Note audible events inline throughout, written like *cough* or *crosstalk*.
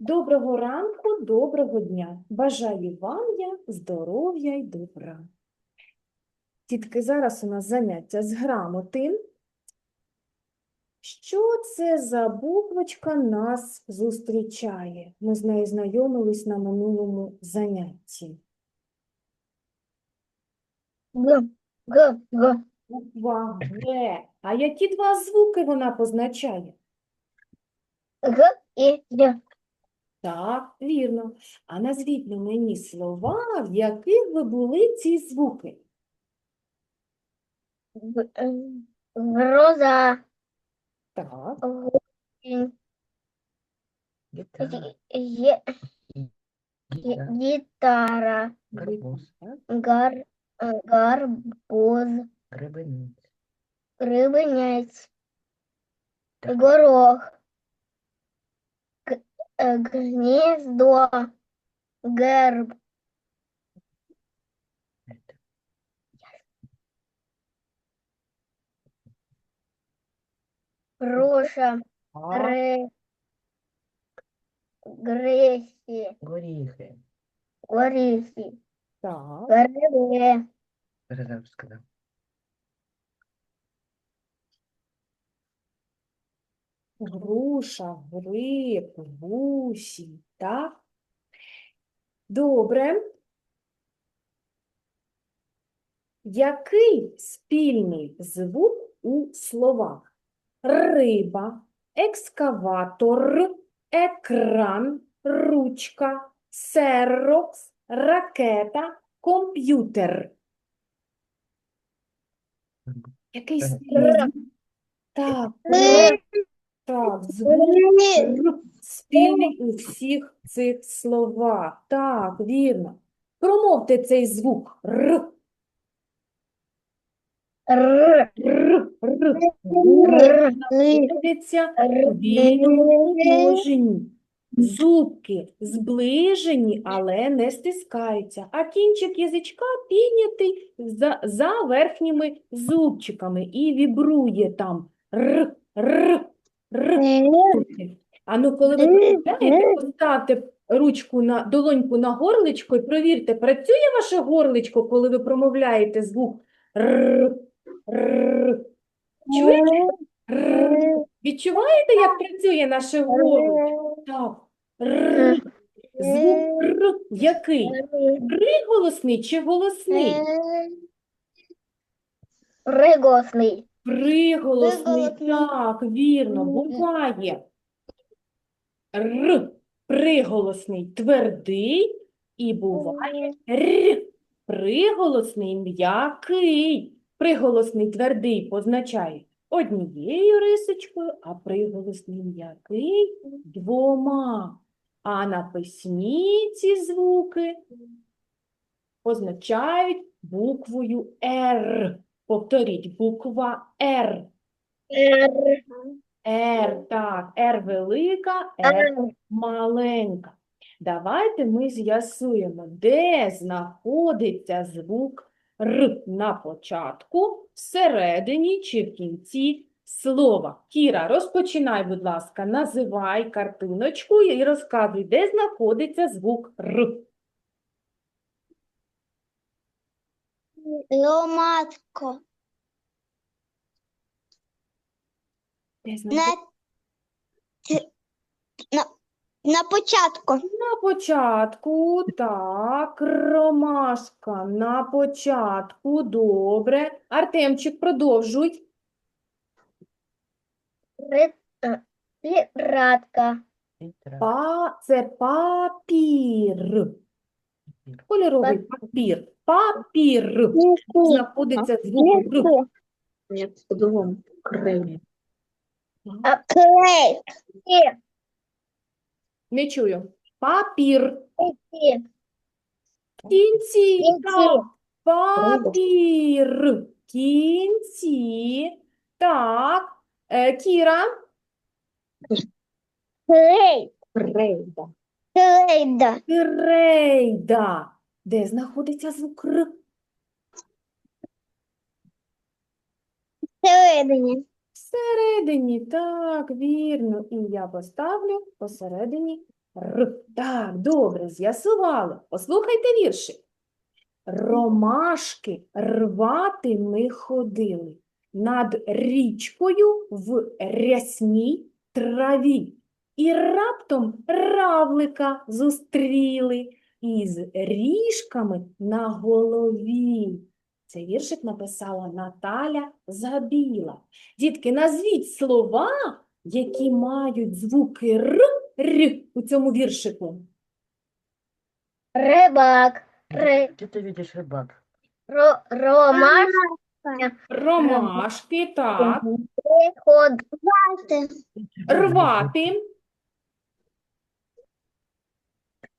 Доброго ранку, доброго дня. Бажаю вам я здоров'я й добра. Тітки, зараз у нас заняття з грамоти. Що це за буквочка нас зустрічає? Ми з нею знайомились на минулому занятті. Г, Г, Г, Буква Г. А які два звуки вона позначає? Г і Г. Так, вірно. А назвіть на мені слова, в яких би були ці звуки. Е, Гроза, Так, Гітара, є- є- гітара, гарбуз, гар, е, гарбуз, гребенець, грибенець, Так. горох, г- е, гніздо, герб, это, груша, а, гри, грисі, горіхи. горіхи, так. гриби, Перезав сказав. Груша, гриб, гусінь, так? Добре. Який спільний звук у словах? Риба, екскаватор, екран, ручка, серокс, ракета, комп'ютер. Який спільний звук? Так. Так, звук спільний у всіх цих словах. Так, вірно. Промовте цей звук. Р. Р, Р. Р. Р, Знаходиться вільному положенні. Зубки зближені, але не стискаються, а кінчик язичка піднятий за, за верхніми зубчиками і вібрує там. Р, р, р. А ну, коли ви промовляєте, поставте ручку на долоньку на горличко і провірте, працює ваше горличко, коли ви промовляєте звук р, р. Чуєте? Р. Відчуваєте, як працює наше горло? Так. Р. Звук р який? Приголосний чи голосний? Приголосний. Приголосний, Приголосний. так, вірно, буває. Р. Приголосний твердий і буває р. Приголосний м'який. Приголосний твердий позначає однією рисочкою, а приголосний м'який двома. А на письмі ці звуки позначають буквою Р. Повторіть, буква Р. Р, Р, так, Р велика, Р маленька. Давайте ми з'ясуємо, де знаходиться звук Р на початку, всередині чи в кінці слова. Кіра, розпочинай, будь ласка, називай картиночку і розказуй, де знаходиться звук Р. Ломатко. Де На, на, на початку. На початку, так, ромашка на початку, добре. Артемчик, продовжуй. Е. Літера, Па, це папір. Кольоровий папір. Папір. Знаходиться звук Р. Я по-другому. Креймі. А, Клей. Не чую. Папір. кі, кінці. Папір. Кінці. Так. Е, Кіра. Клей. Крейда. Крейда. Де знаходиться звук Р? Всередині. Всередині, так, вірно. І я поставлю посередині Р. Так, добре, з'ясували. Послухайте віршик. Ромашки рвати ми ходили над річкою в рясній траві. І раптом равлика зустріли із ріжками на голові. Цей віршик написала Наталя Забіла. Дітки, назвіть слова, які мають звуки Р, Р у цьому віршику. Рибак. Ри, Где ты видишь рыбак? ро, ромаш. Ромашки, так. Рвати,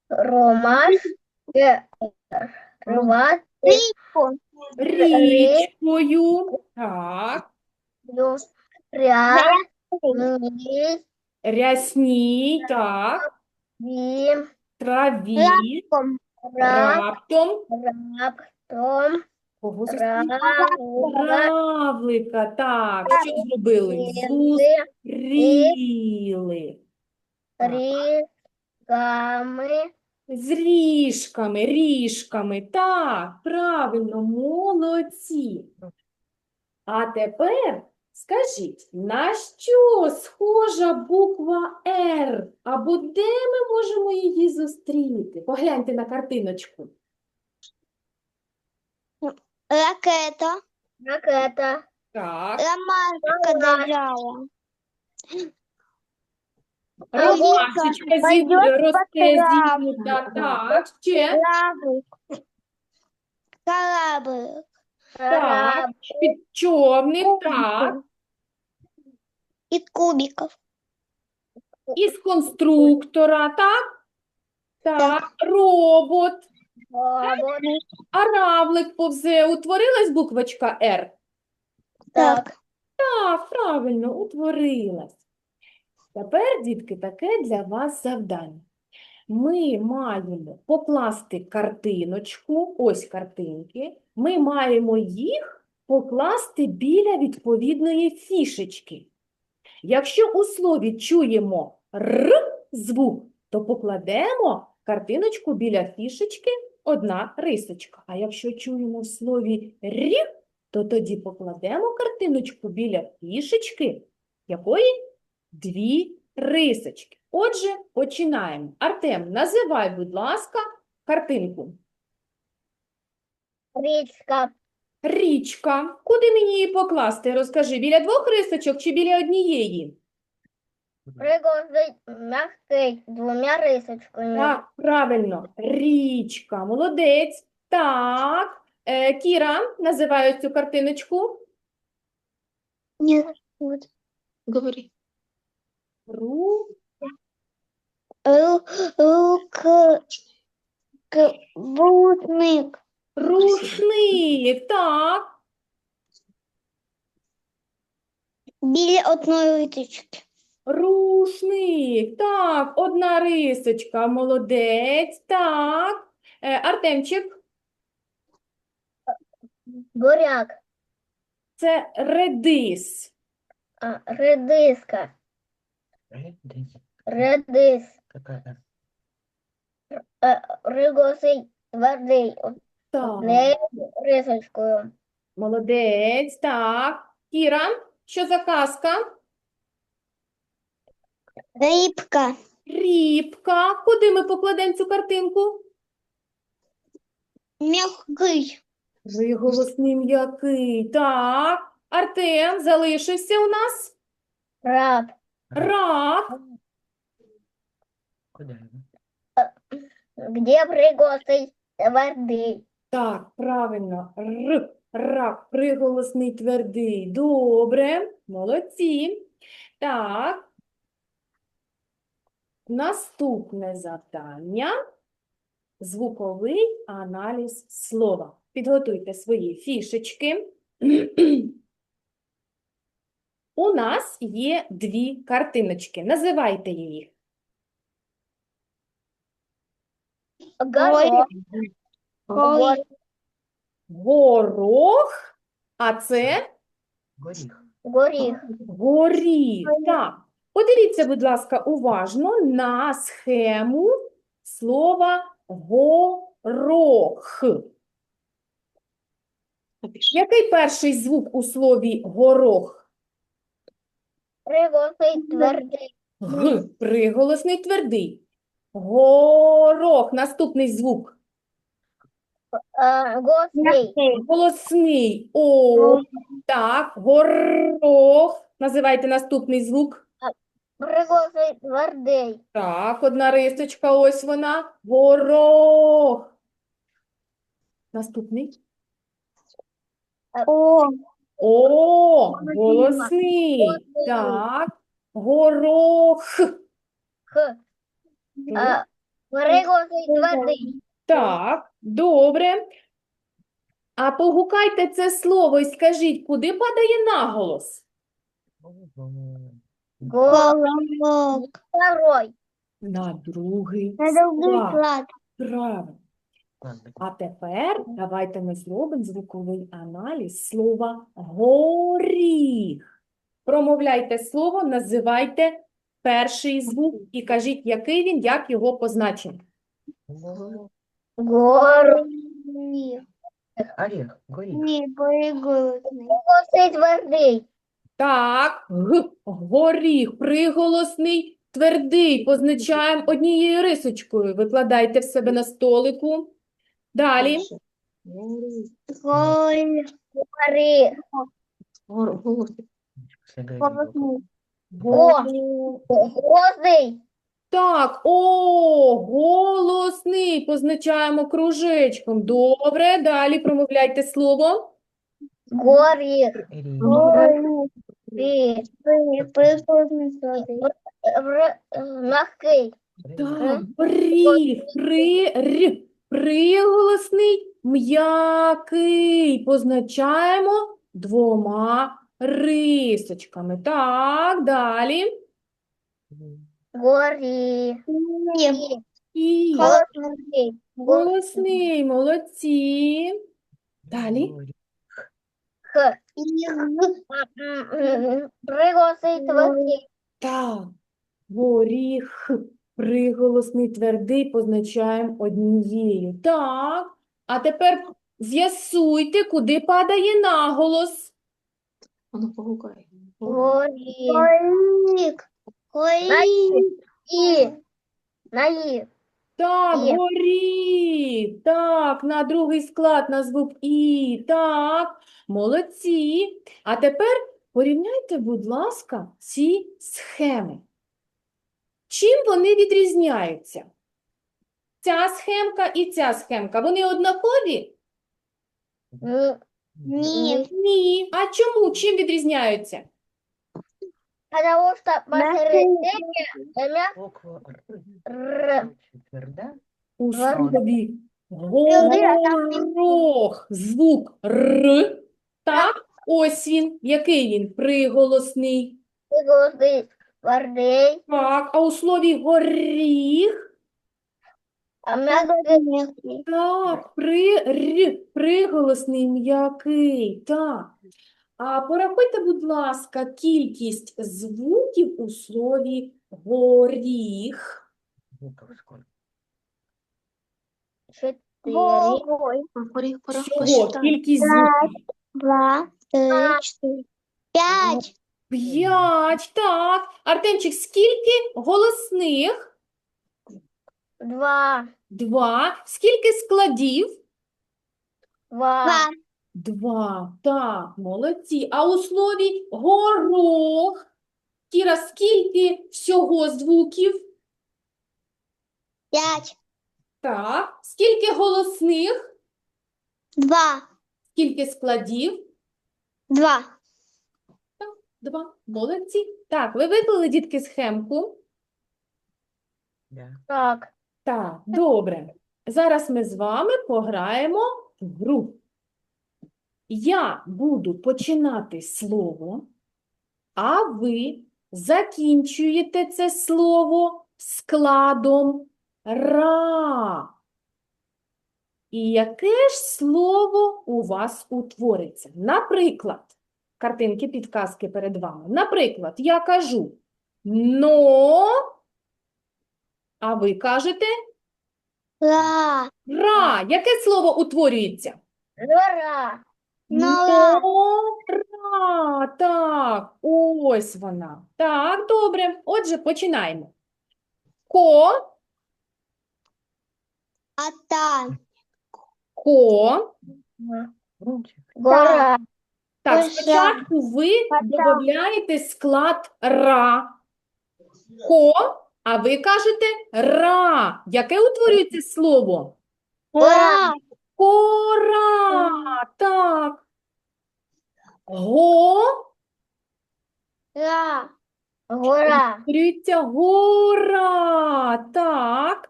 Ромаш. Рвати. річкою, так. Ря. Рясній, так. Траві, Ра. раптом. Раптом. Кого. Равлика, так. Що зробили? Зустріли. Рігами. З ріжками, ріжками. Так, правильно, молодці. А тепер скажіть, на що схожа буква Р? Або де ми можемо її зустріти? Погляньте на картиночку. Ракета. Ракета. Так, Ромашка держава. Ромашечка зі- пойдет по зігнута. Так, ще. Кораблик. Кораблик. Так, під човник, так. И кубиков. Із конструктора, так? Так, робот. А равлик повзе. Утворилась буквочка Р? Так. Так, правильно, утворилась. Тепер, дітки, таке для вас завдання. Ми маємо покласти картиночку, ось картинки, ми маємо їх покласти біля відповідної фішечки. Якщо у слові чуємо «р» звук, то покладемо картиночку біля фішечки одна рисочка. А якщо чуємо в слові «рі», то тоді покладемо картиночку біля фішечки, якої дві рисочки. Отже, починаємо. Артем, називай, будь ласка, картинку. Річка. Річка. Куди мені її покласти? Розкажи, біля двох рисочок чи біля однієї? Пригорзий м'який двома рисочками. Так, правильно. Річка. Молодець. Так. Е, Кіра, називаю цю картиночку. Вот. Говори. Ру. Ру, рук, к. Рушник. Так. Біля одної рисочки. Рушник. Так, одна рисочка. Молодець. Так. Е, Артемчик, Буряк. це редис. А, редиска. Редис. Редис. Какая Ригосий твердий. Так. Однією рисочкою. Молодець. Так. Кіра, що за казка? Рибка. Рібка. Куди ми покладемо цю картинку? Мягкий. Приголосний м'який. Так. Артем залишився у нас. Раб. Рак. Где пригосий твердий. Так, правильно. Р. Рак. Приголосний твердий. Добре. Молодці. Так. Наступне завдання. Звуковий аналіз слова. Підготуйте свої фішечки. *clears throat* У нас є дві картиночки. Називайте їх. Горох. Горох. Горох, а це Горіх. Горіх. горіх. Так. Подивіться, будь ласка, уважно на схему слова горох. Який перший звук у слові горох? Приголосний твердий. Г. Приголосний твердий. Горох. Наступний звук. Е, Голосний. Голосний. О. Так. Горох. Називайте наступний звук. Приголосний твердий. Так, одна рисочка, ось вона. Горох. Наступний. О. О, голосний. Так. Горох. Х. Твердий. Так, добре. А погукайте це слово і скажіть, куди падає наголос? Головок. Второй. На другий На другий склад. Правильно. А тепер давайте ми зробимо звуковий аналіз слова горіх. Промовляйте слово, називайте перший звук і кажіть, який він, як його позначимо. Гор. Орех, горіх. Ні, приголосний. Приголосний твердий. Так, г, горіх, приголосний, твердий, позначаємо однією рисочкою. Викладайте в себе на столику. Далі. Гори. Гор- голос. Все горіх. Голосний. Голосний. Так, о, голосний, позначаємо кружечком. Добре, далі промовляйте слово. Горі. Мягкий. Так, рі, при, р, приголосний, м'який. Позначаємо двома рисочками. Так, далі. Горі. І Голосний. голосний, молодці. Далі. Х. Приголосний твердий. Так, горіх, приголосний, твердий позначаємо однією. Так, а тепер з'ясуйте, куди падає наголос. Воно погукає. Горік. Горік. І. На І. Так, Є. горіх. Так, на другий склад на звук І. Так, молодці. А тепер порівняйте, будь ласка, ці схеми. Чим вони відрізняються? Ця схемка і ця схемка, вони однакові? Ні. Ні. А чому? Чим відрізняються? Потому что посередине мягкий Буква Р. У слові горох звук Р. Так, ось він. Який він? Приголосний. Приголосний твердий. Так, а у слові горіх, А мягкий. так, при, р, приголосний м'який. Так. А порахуйте, будь ласка, кількість звуків у слові горіх. Чотири. Пора Всього кількість звуків. Два, три, чотири. П'ять. П'ять, так. Артемчик, скільки голосних? Два. Два. Скільки складів? Два. Два. Так, молодці. А у слові горох? Кіра, скільки всього звуків? П'ять. Так. Скільки голосних? Два. Скільки складів? Два. Два. Молодці. Так, ви виклали, дітки, схемку? Так. Так, добре. Зараз ми з вами пограємо в гру. Я буду починати слово, а ви закінчуєте це слово складом ра. І яке ж слово у вас утвориться? Наприклад, картинки, підказки перед вами. Наприклад, я кажу но, а ви кажете Ра. ра. Яке слово утворюється? Нора. Нора. Нора. Так, ось вона. Так, добре. Отже, починаємо. Ко, Ата. ко. Гора. Так, Ось спочатку ви додаєте склад ра. Ко, а ви кажете ра. Яке утворюється слово? Гора. Кора. Так. Го. Ра. Гора. Утворюється гора. Так.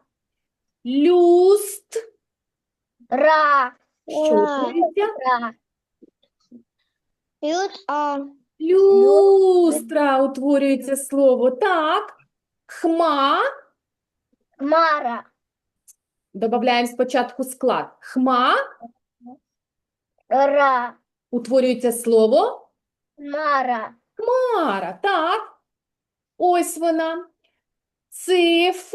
Люст. Ра. Що утворюється? Ра. Ют. А. Люстра утворюється слово. Так. Хма. Мара. Добавляємо спочатку склад. Хма. Ра. Утворюється слово. Мара. Хмара. Так. Ось вона. Циф.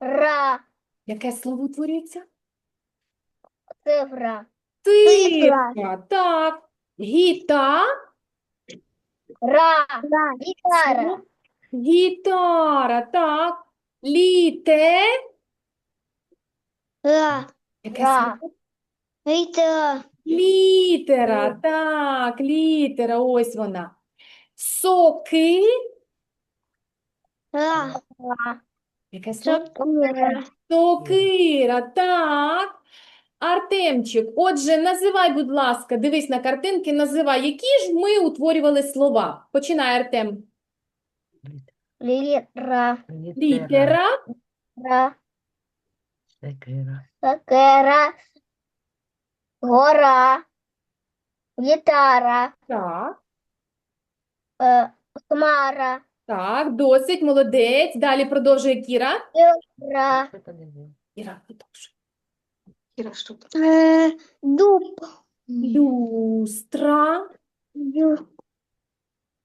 Ра. Яке слово утворюється? Цифра. Цифра. Так. Гіта. Ра. Гитара. Гітара. Так. Літе. Ра. Яке Ра. слово? Літера. Літера. Так, літера. Ось вона. Соки. Ра. Яке слово? Сокира. Сокира, так. Артемчик, отже, називай, будь ласка, дивись на картинки, називай, які ж ми утворювали слова. Починай, Артем. Літера. Літера, Ра. Секира. Сокира. Гора. Гітара. так, Е, Хмара. так, досить, молодець. Далі продовжує Кіра. Ра. Кіра, продовжуй. Кіра, що там? Е, Дуб. Люстра,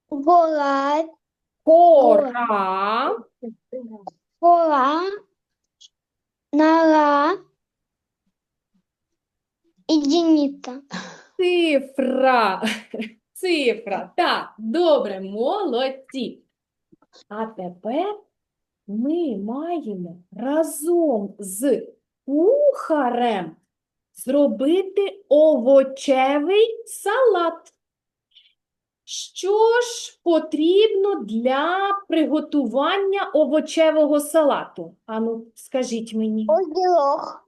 Гора. кора, Гора. Нора. Единица. цифра. *laughs* Цифра. Так, добре, молодці. А тепер ми маємо разом з кухарем зробити овочевий салат. Що ж потрібно для приготування овочевого салату? Ану, скажіть мені. Озерок.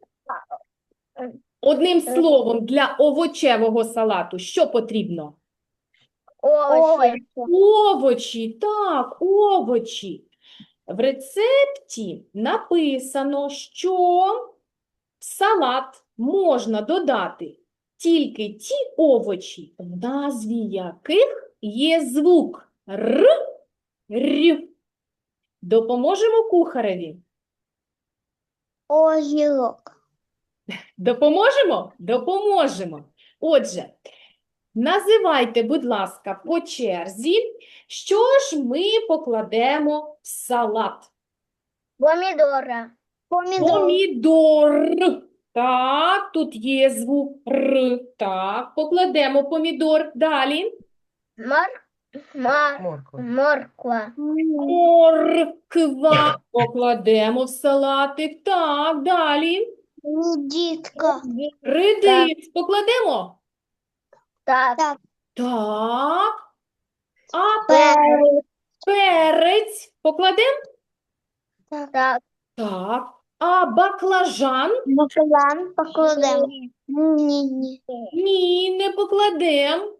Одним словом, для овочевого салату що потрібно? Овощи. Овочі, так, овочі. В рецепті написано, що в салат можна додати тільки ті овочі, в назві яких є звук Р, Р. Допоможемо кухареві? Озерок. Допоможемо? Допоможемо. Отже, називайте, будь ласка, по черзі, що ж ми покладемо в салат. Помидора. Помидор. Помідор. Так, тут є звук Р. Так, покладемо помідор. Далі. Мор... Мор... Морква. Морква. Морква. Покладемо в салатик. Так, далі. Дітка. Редис. Покладемо? Так. Так. А Перець. перець покладемо? Так. Так. А баклажан? Баклажан покладемо. Ні-ні. Ні, не покладемо.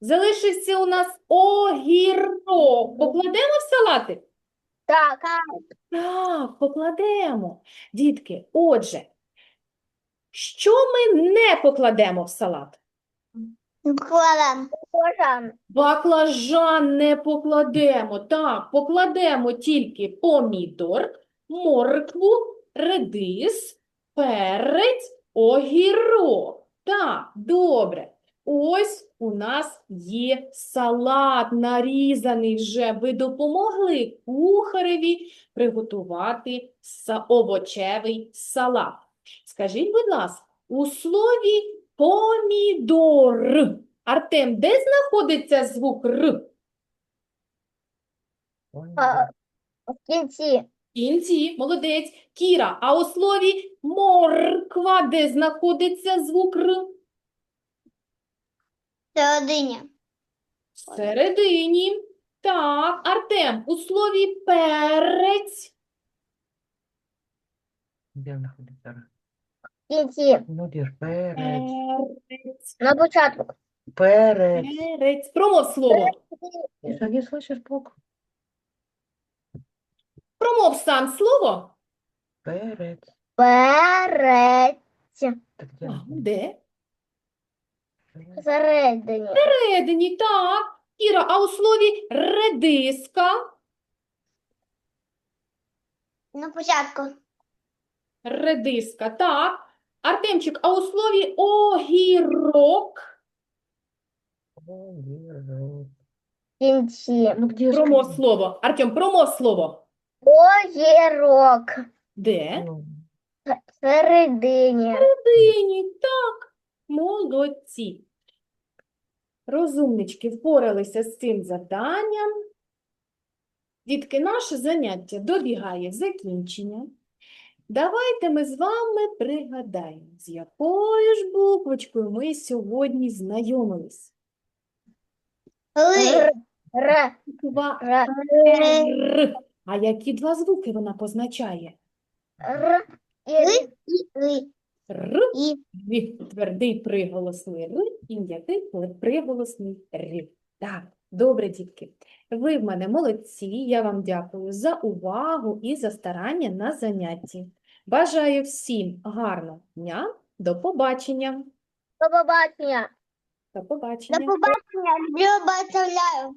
Залишиться у нас огірок. Покладемо в салатик? Так. Так, покладемо. Дітки, отже, що ми не покладемо в салат? Баклажан. Баклажан. Баклажан не покладемо. Так, покладемо тільки помідор, моркву, редис, перець, огірок. Так, добре. Ось у нас є салат нарізаний вже. Ви допомогли кухареві приготувати овочевий салат. Скажіть, будь ласка, у слові помідор. Артем, де знаходиться звук Р? А, В кінці. Кінці, молодець. Кіра, а у слові морква, де знаходиться звук Р? Середині. Всередині. Так, Артем, у слові перець. Де знаходиться? В кінці. Ну, де ж перець. Перець. На початку. Перець. Перець. Промов слово. Ти не слышиш букву? Промов сам слово. Перець. Перець. Так де? А, Де? Всередині. Всередині, так. Кіра, а у слові редиска. На початку. Редиска, так. Артемчик, а у слові огірок. Огірок. Кінці. Ну, где Промов слово. Артем, промов слово. Огірок. Де? Всередині. Всередині, так. Молодці. Розумнички впоралися з цим завданням. Дітки, наше заняття добігає закінчення. Давайте ми з вами пригадаємо, з якою ж буквочкою ми сьогодні знайомились. Р. Р. Буква Р. А які два звуки вона позначає? Р. І Р. І Р. І. Твердий приголосний Р і м'який приголосний Р. Так, добре, дітки. Ви в мене молодці. Я вам дякую за увагу і за старання на занятті. Бажаю всім гарного дня. До побачення. До побачення. До побачення. побачення. Люблю.